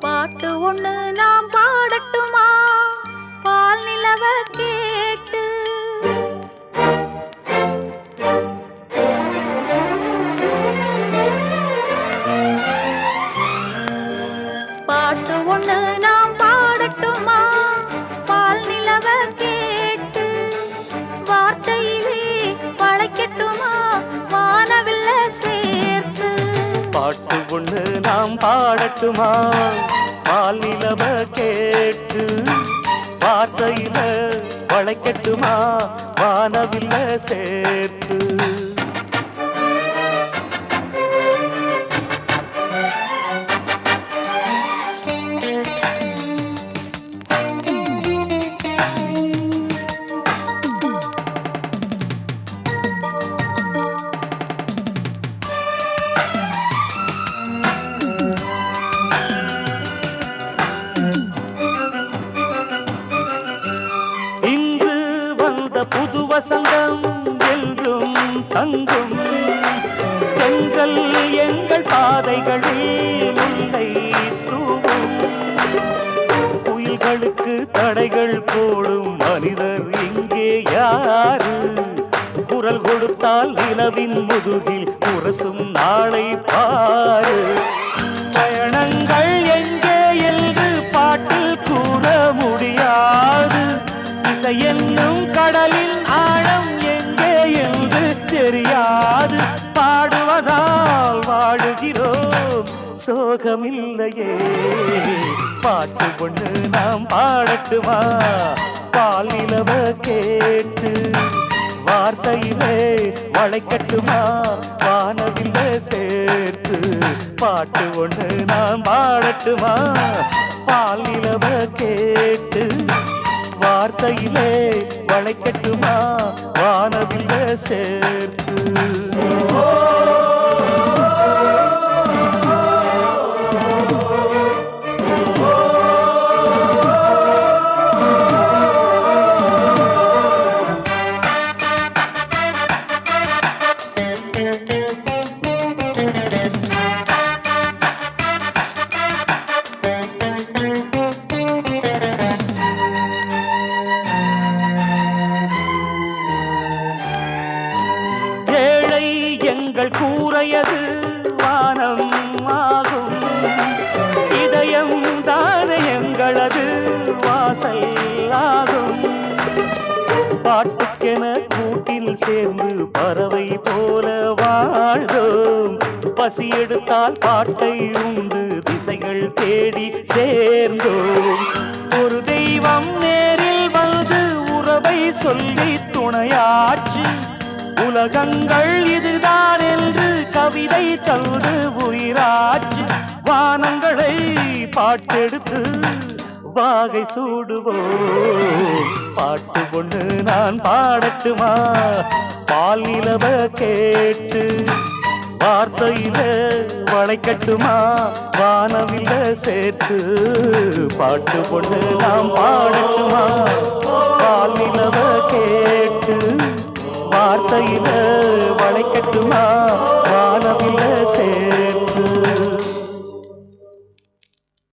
பாட்டு ஒன்று நாம் பாட பாட்டு ஒண்ணு நாம் பாடட்டுமா? பால் நிலவ கேட்டு வார்த்தையில வளைக்கட்டுமா? வானவில்ல சேர்த்து. வசந்தம் எல்லும் தங்கும். பெண்கள் எங்கள் பாதைகளில் முல்லை தூவும். புயல்களுக்கு தடைகள் போடும் மனிதர் இங்கே யாரு? குரல் கொடுத்தால் நிலவின் முதுகில் உரசும் நாளை பாரு. பயணங்கள் தெரியாது. பாடுவதால் வாழுகிறோம். சோகமில்லையே. பாட்டு பொண்ணு நாம் பாடட்டுமா? பாலிலவ கேட்டு வார்த்தையிலே வளைக்கட்டுமா? வானவில்ல சேர்த்து பாட்டு ஒன்று நாம் பாடட்டுமா? பாலிலவ கேட்டு வார்த்தையிலே வளைக்கட்டுமா? வானவில்ல சேர்த்து. பாட்டுக்கென கூட்டில் சேர்ந்து பறவை போல வாழ்ந்தோம். பசி எடுத்தால் பாட்டை உண்டு திசைகள் தேடி சேர்ந்தோம். ஒரு தெய்வம் நேரில் வந்து உறவை சொல்லி துணையாட்சி. உலகங்கள் இதுதான் என்று கவிதை தந்து உயிராட்சி. வானங்களை பாட்டெடுத்து செவ்வாகை சூடுவோம். பாட்டு பொண்ணு நான் பாடட்டுமா? பால் நிலவ கேட்டு வார்த்தையில வளைக்கட்டுமா? வானவில சேர்த்து பாட்டு பொண்ணு நாம் பாடட்டுமா? பால் நிலவ கேட்டு வார்த்தையில வளைக்கட்டுமா? வானவில சேர்த்து